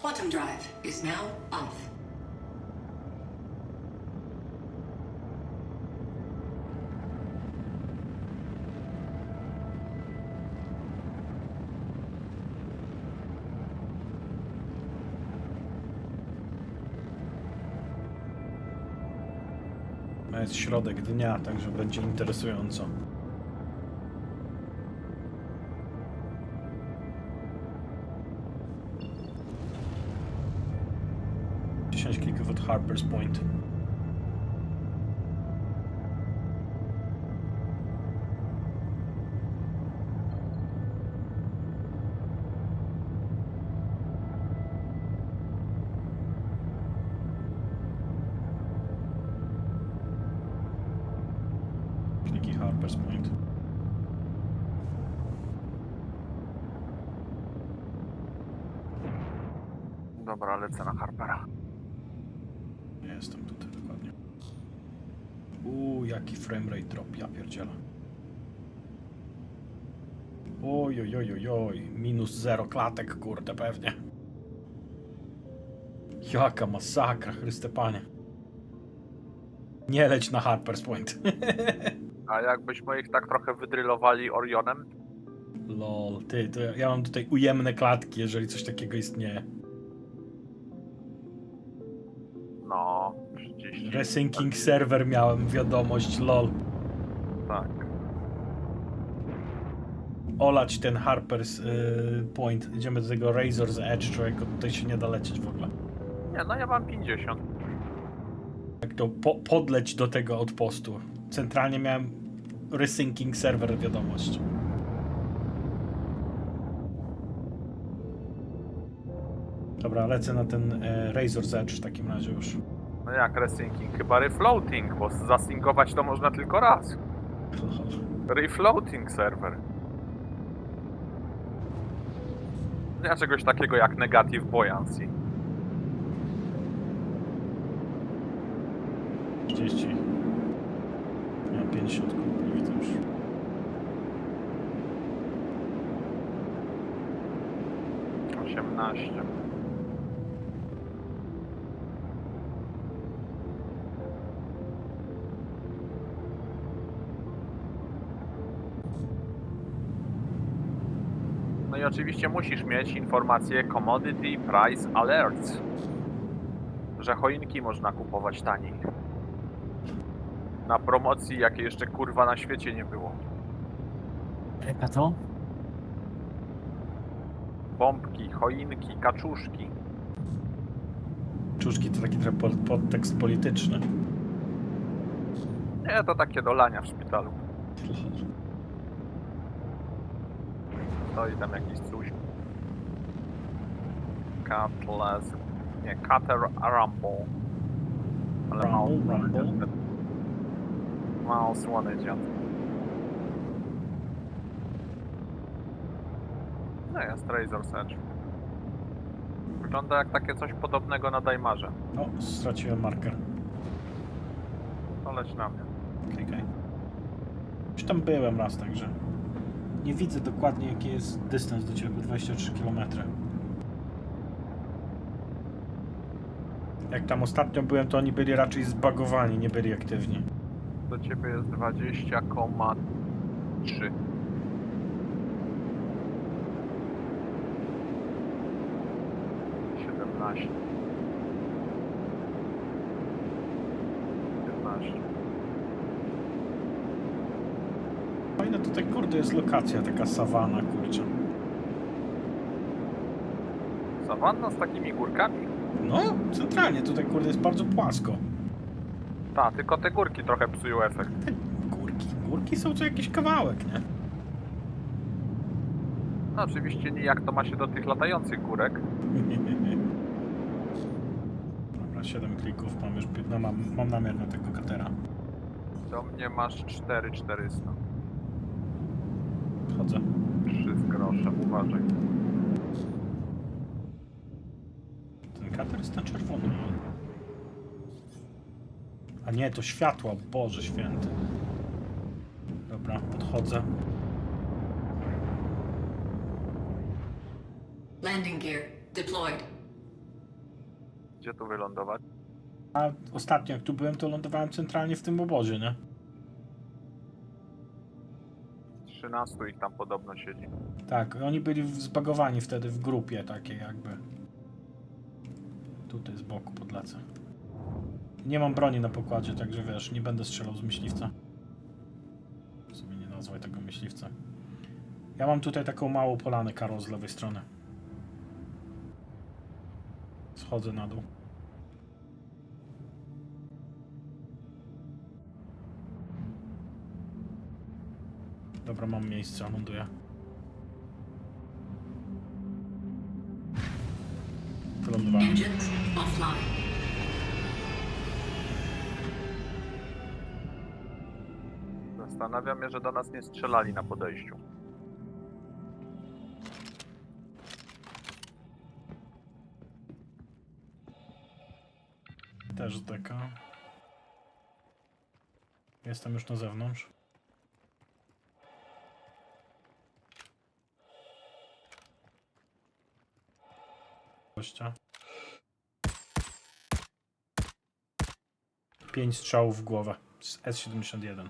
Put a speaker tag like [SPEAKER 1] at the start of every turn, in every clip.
[SPEAKER 1] Quantum drive is now off.
[SPEAKER 2] No jest środek dnia, także będzie interesująco. Harper's Point. Harper's Point.
[SPEAKER 3] Dobra, lecę na Harpera.
[SPEAKER 2] Nie jestem tutaj dokładnie. Uuu, jaki framerate drop, ja pierdzielę. Oj, oj, oj, oj, oj, minus zero klatek, kurde, pewnie. Jaka masakra, Chryste Panie. Nie leć na Harper's Point.
[SPEAKER 3] A jakbyśmy ich tak trochę wydrylowali Orionem?
[SPEAKER 2] Lol, ty, to ja mam tutaj ujemne klatki, jeżeli coś takiego istnieje. Resyncing server miałem, wiadomość, lol.
[SPEAKER 3] Tak.
[SPEAKER 2] olać ten Harper's y, Point. Idziemy do tego Razor's Edge, człowieku, tutaj się nie da lecieć w ogóle.
[SPEAKER 3] Nie, no ja mam 50.
[SPEAKER 2] Jak to po, podleć do tego odpostu. Centralnie miałem resyncing server wiadomość. Dobra, lecę na ten e, Razor's Edge w takim razie już.
[SPEAKER 3] No jak resyncing? Chyba refloating, bo zasynkować to można tylko raz. Refloating server. Nie ma czegoś takiego jak negative buoyancy.
[SPEAKER 2] 30. Nie, 50, kurde, nie widzę już.
[SPEAKER 3] Osiemnaście. No i oczywiście musisz mieć informacje Commodity Price Alerts, że choinki można kupować taniej. Na promocji, jakiej jeszcze kurwa na świecie nie było.
[SPEAKER 4] A to?
[SPEAKER 3] Bombki, choinki, kaczuszki.
[SPEAKER 2] Czuszki to taki trochę pod, podtekst polityczny.
[SPEAKER 3] Nie, to takie dolania w szpitalu. Stoi tam jakiś coś. Cutlass. Nie, Cutter Rumble. Ale mało
[SPEAKER 2] Rumble, Rumble.
[SPEAKER 3] dziad. Mało słony dziad. No jest Razor's Edge. Wygląda jak takie coś podobnego na Dajmarze.
[SPEAKER 2] O, straciłem marker.
[SPEAKER 3] To leć na mnie.
[SPEAKER 2] Klikaj. Już tam byłem raz, także nie widzę dokładnie jaki jest dystans do ciebie, 23 km. Jak tam ostatnio byłem, to oni byli raczej zbagowani, nie byli aktywni.
[SPEAKER 3] Do ciebie jest 20,3. Siedemnaście.
[SPEAKER 2] Kurde, jest lokacja, taka sawana, kurczę.
[SPEAKER 3] Sawanna z takimi górkami?
[SPEAKER 2] No, centralnie, tutaj, kurde, jest bardzo płasko.
[SPEAKER 3] Ta, tylko te górki trochę psują efekt.
[SPEAKER 2] Te górki, górki są co jakiś kawałek, nie?
[SPEAKER 3] No oczywiście nijak to ma się do tych latających górek.
[SPEAKER 2] Dobra, 7 klików, mam już, no mam, mam namiar na tego katera.
[SPEAKER 3] Do mnie masz 4400.
[SPEAKER 2] Chodzę.
[SPEAKER 3] 3 z groszem, uważaj.
[SPEAKER 2] Ten kater jest na czerwono. A nie, to światła, Boże święty. Dobra, podchodzę.
[SPEAKER 1] Landing gear deployed.
[SPEAKER 3] Gdzie tu wylądować?
[SPEAKER 2] A ostatnio jak tu byłem, to lądowałem centralnie w tym obozie, nie?
[SPEAKER 3] 13 ich tam podobno siedzi.
[SPEAKER 2] Tak, oni byli zbagowani wtedy w grupie takiej jakby. Tutaj z boku podlecę. Nie mam broni na pokładzie, także wiesz, nie będę strzelał z myśliwca. W sumie nie nazwaj tego myśliwca. Ja mam tutaj taką małą polanę, Karol, z lewej strony. Schodzę na dół. Dobra, mam miejsce, ląduję. Wylądowałem.
[SPEAKER 1] Engines offline.
[SPEAKER 3] Zastanawiam się, że do nas nie strzelali na podejściu.
[SPEAKER 2] Też deka. Jestem już na zewnątrz. Gościa. Pięć strzałów w głowę z S71.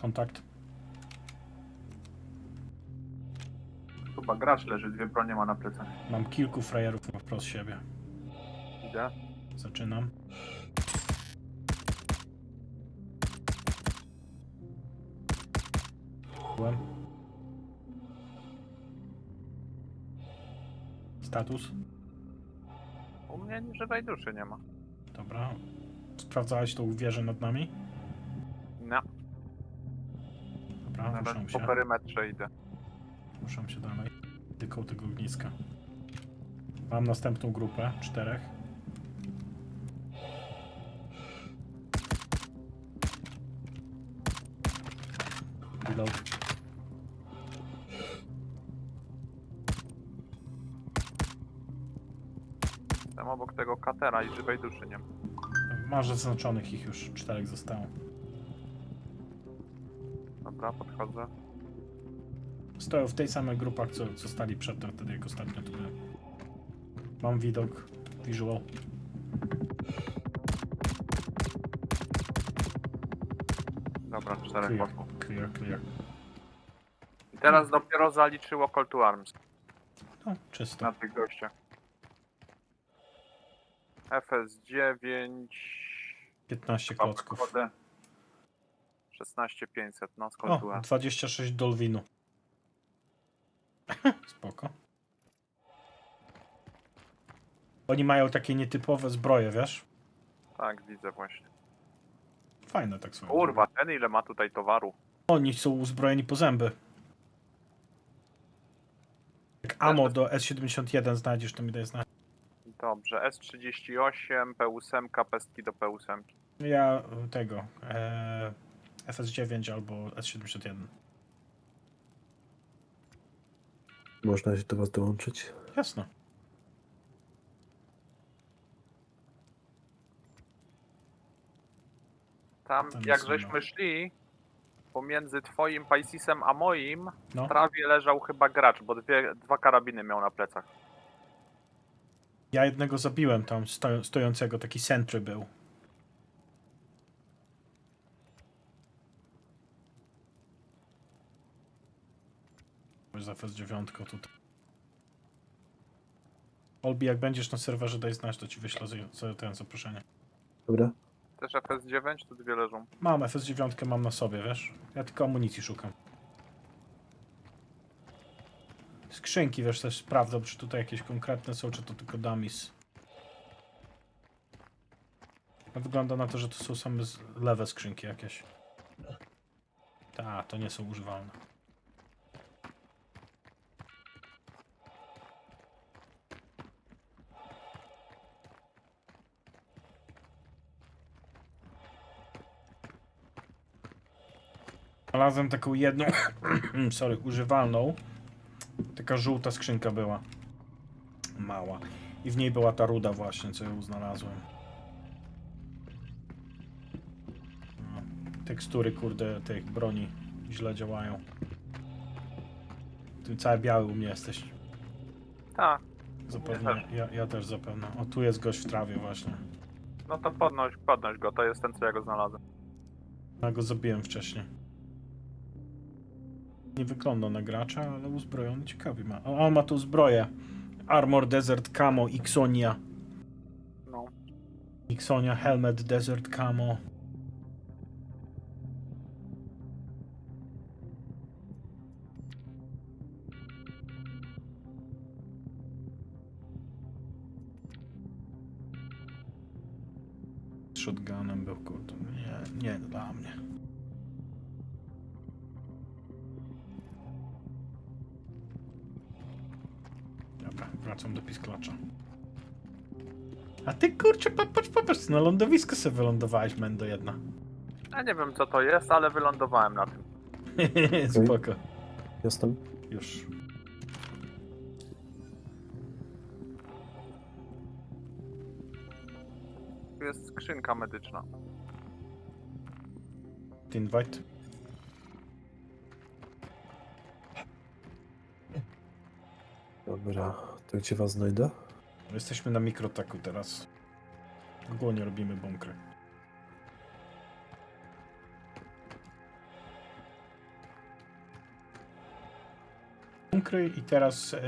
[SPEAKER 2] Kontakt.
[SPEAKER 3] Chyba gracz leży, dwie bronie ma na plecach.
[SPEAKER 2] Mam kilku frajerów wprost siebie.
[SPEAKER 3] Idę.
[SPEAKER 2] Zaczynam. Byłem. Status.
[SPEAKER 3] U mnie żywej duszy nie ma.
[SPEAKER 2] Dobra. Sprawdzałeś tą wieżę nad nami?
[SPEAKER 3] No,
[SPEAKER 2] Dobra, ruszam
[SPEAKER 3] nawet
[SPEAKER 2] się.
[SPEAKER 3] po perymetrze idę.
[SPEAKER 2] Ruszam się dalej. Tyką tego ogniska. Mam następną grupę, czterech. Reload.
[SPEAKER 3] Jestem obok tego katera i żywej duszy nie ma.
[SPEAKER 2] Masz zaznaczonych ich już, czterech zostało.
[SPEAKER 3] Dobra, podchodzę.
[SPEAKER 2] Stoją w tej samej grupach, co, co stali przedtem, wtedy jak ostatnio tu byłem. Mam widok, visual.
[SPEAKER 3] Dobra, czterech
[SPEAKER 2] Clear,
[SPEAKER 3] posłów.
[SPEAKER 2] clear, clear.
[SPEAKER 3] I teraz dopiero zaliczyło Call to Arms
[SPEAKER 2] No, czysto.
[SPEAKER 3] na tych gościach. FS9...
[SPEAKER 2] 15
[SPEAKER 3] chyba
[SPEAKER 2] klocków.
[SPEAKER 3] 16500, no Call to
[SPEAKER 2] O,
[SPEAKER 3] Arms.
[SPEAKER 2] 26 dolwinu. Spoko. Oni mają takie nietypowe zbroje, wiesz?
[SPEAKER 3] Tak, widzę właśnie.
[SPEAKER 2] Fajne tak swoją
[SPEAKER 3] Kurwa, ten ile ma tutaj towaru.
[SPEAKER 2] Oni są uzbrojeni po zęby. Jak ammo do S71 znajdziesz, to mi daj znać.
[SPEAKER 3] Dobrze, S38, P8, pestki do P8.
[SPEAKER 2] Ja tego. E, FS9 albo S71.
[SPEAKER 5] Można się do was dołączyć?
[SPEAKER 2] Jasno.
[SPEAKER 3] Tam,
[SPEAKER 2] Tam
[SPEAKER 3] jak
[SPEAKER 2] jest
[SPEAKER 3] żeśmy szli, pomiędzy twoim Paisisem a moim,
[SPEAKER 2] No.
[SPEAKER 3] w trawie leżał chyba gracz, bo dwie, dwa karabiny miał na plecach.
[SPEAKER 2] Ja jednego zabiłem tam sto, stojącego, taki sentry był. Chodź za FS9 tutaj. Olbi, jak będziesz na serwerze, daj znać, to ci wyślę ten zaproszenie.
[SPEAKER 5] Dobra?
[SPEAKER 3] Też FS9, tu dwie leżą.
[SPEAKER 2] Mam FS9, mam na sobie, wiesz? Ja tylko amunicji szukam. Skrzynki, wiesz, też sprawdzam, czy tutaj jakieś konkretne są, czy to tylko dummies. No, wygląda na to, że to są same z- lewe skrzynki jakieś. Ta, to nie są używalne. Znalazłem taką jedną, sorry, używalną. Taka żółta skrzynka była. Mała. I w niej była ta ruda właśnie, co ją znalazłem. No, tekstury, kurde, tych broni źle działają. Ty cały biały u mnie jesteś.
[SPEAKER 3] Tak,
[SPEAKER 2] Zapewne. Ja, ja też zapewne. O, tu jest gość w trawie właśnie.
[SPEAKER 3] no to podnoś, podnoś go, to jest ten, co ja go znalazłem.
[SPEAKER 2] Ja go zabiłem wcześniej. Nie wygląda na gracza, ale uzbrojony ciekawie ma. O, on ma tu zbroję. Armor Desert Camo Ixonia.
[SPEAKER 3] No.
[SPEAKER 2] Ixonia Helmet Desert Camo. Shotgunem był kurde. Nie, nie dla mnie. Wracam do pisklacza. A ty kurczę, popatrz, popatrz, na lądowisko sobie wylądowałeś, Mendo jedna.
[SPEAKER 3] Ja nie wiem, co to jest, ale wylądowałem na tym.
[SPEAKER 2] Spoko.
[SPEAKER 5] Jestem.
[SPEAKER 2] Już.
[SPEAKER 3] Tu jest skrzynka medyczna.
[SPEAKER 2] Invite.
[SPEAKER 5] Dobra, to gdzie was znajdę?
[SPEAKER 2] Jesteśmy na mikrotaku teraz. Ogólnie robimy bunkry. Bunkry i teraz e,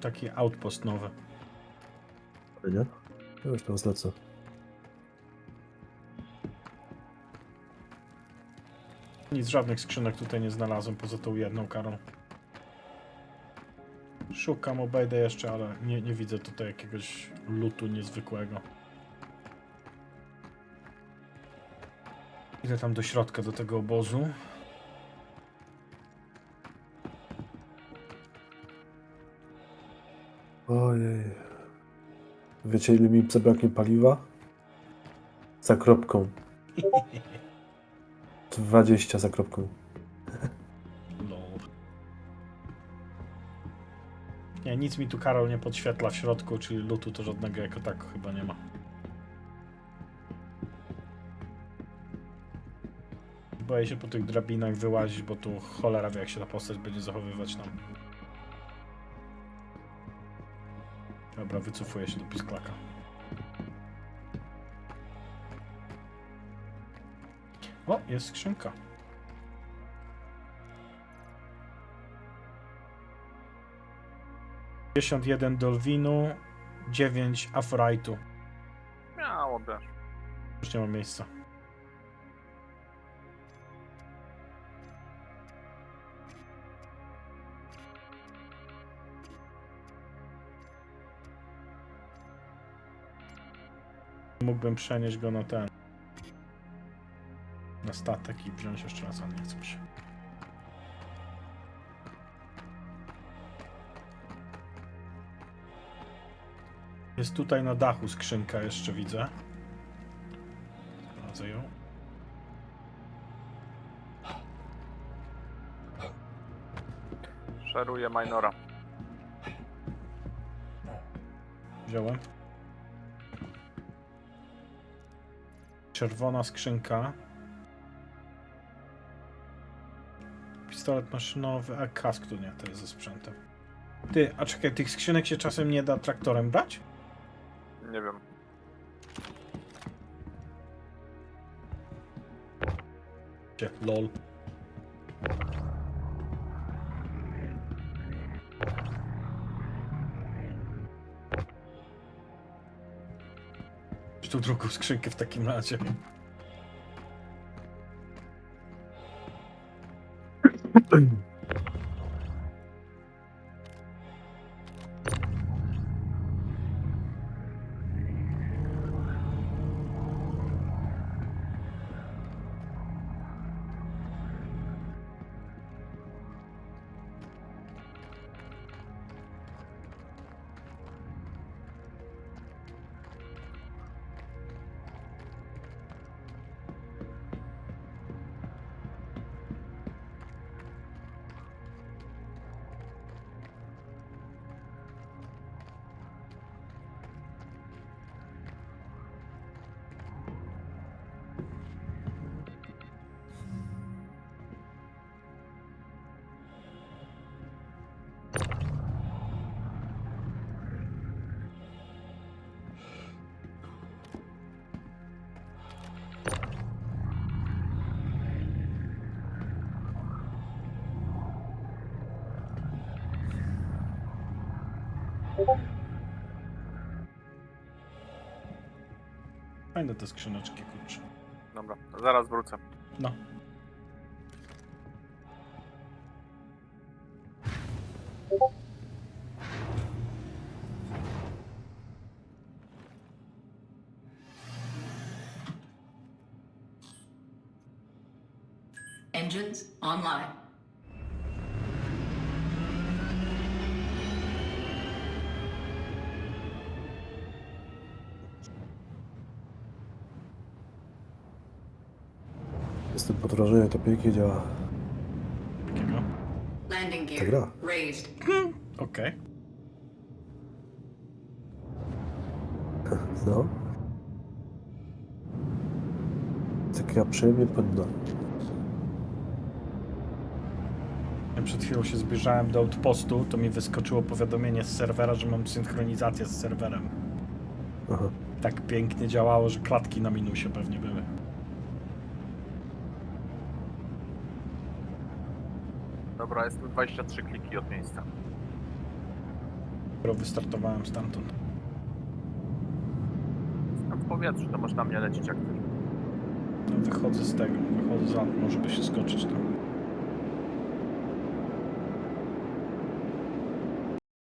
[SPEAKER 2] taki outpost nowy.
[SPEAKER 5] Ale nie? Ja już tam zlecę.
[SPEAKER 2] Nic, żadnych skrzynek tutaj nie znalazłem poza tą jedną karą. Szukam, obejdę jeszcze, ale nie, nie widzę tutaj jakiegoś lutu niezwykłego. Idę tam do środka, do tego obozu.
[SPEAKER 5] Ojej. Wiecie ile mi zabraknie paliwa? Za kropką. 20 za kropką.
[SPEAKER 2] Nie, nic mi tu Karol nie podświetla w środku, czyli lutu to żadnego jako tak chyba nie ma. Boję się po tych drabinach wyłazić, bo tu cholera wie jak się ta postać będzie zachowywać tam. Dobra, wycofuję się do pisklaka. O, jest skrzynka. 51 Dolwinu, 9 Afraitu.
[SPEAKER 3] Miało też.
[SPEAKER 2] Już nie ma miejsca. Mógłbym przenieść go na ten. Na statek i wziąć jeszcze raz, ale nie chcę się. Jest tutaj na dachu skrzynka, jeszcze widzę. Sprawdzę ją.
[SPEAKER 3] Szeruje minora.
[SPEAKER 2] Wziąłem. Czerwona skrzynka. Pistolet maszynowy, a kask tu nie, to jest ze sprzętem. Ty, a czekaj, tych skrzynek się czasem nie da traktorem brać?
[SPEAKER 3] Nie wiem.
[SPEAKER 2] Cie, Lol. Tą drugą skrzynkę w takim razie. Fajne te skrzyneczki, kurczę.
[SPEAKER 3] Dobra, zaraz wrócę.
[SPEAKER 2] No.
[SPEAKER 1] Engines online.
[SPEAKER 5] Jestem pod wrażeniem, to pięknie działa.
[SPEAKER 2] Takiego.
[SPEAKER 1] Landing
[SPEAKER 5] Ta
[SPEAKER 1] gear
[SPEAKER 5] gra.
[SPEAKER 1] raised.
[SPEAKER 2] Okej.
[SPEAKER 5] No. Taka przyjemnie płynna.
[SPEAKER 2] Ja przed chwilą się zbliżałem do outpostu, to mi wyskoczyło powiadomienie z serwera, że mam synchronizację z serwerem.
[SPEAKER 5] Aha.
[SPEAKER 2] Tak pięknie działało, że klatki na minusie pewnie były.
[SPEAKER 3] Dobra, jestem 23 kliki od miejsca.
[SPEAKER 2] Dopiero wystartowałem stamtąd.
[SPEAKER 3] Tam w powietrzu to można mnie lecieć jak chcesz.
[SPEAKER 2] No, wychodzę z tego, wychodzę za, może by się skoczyć tam.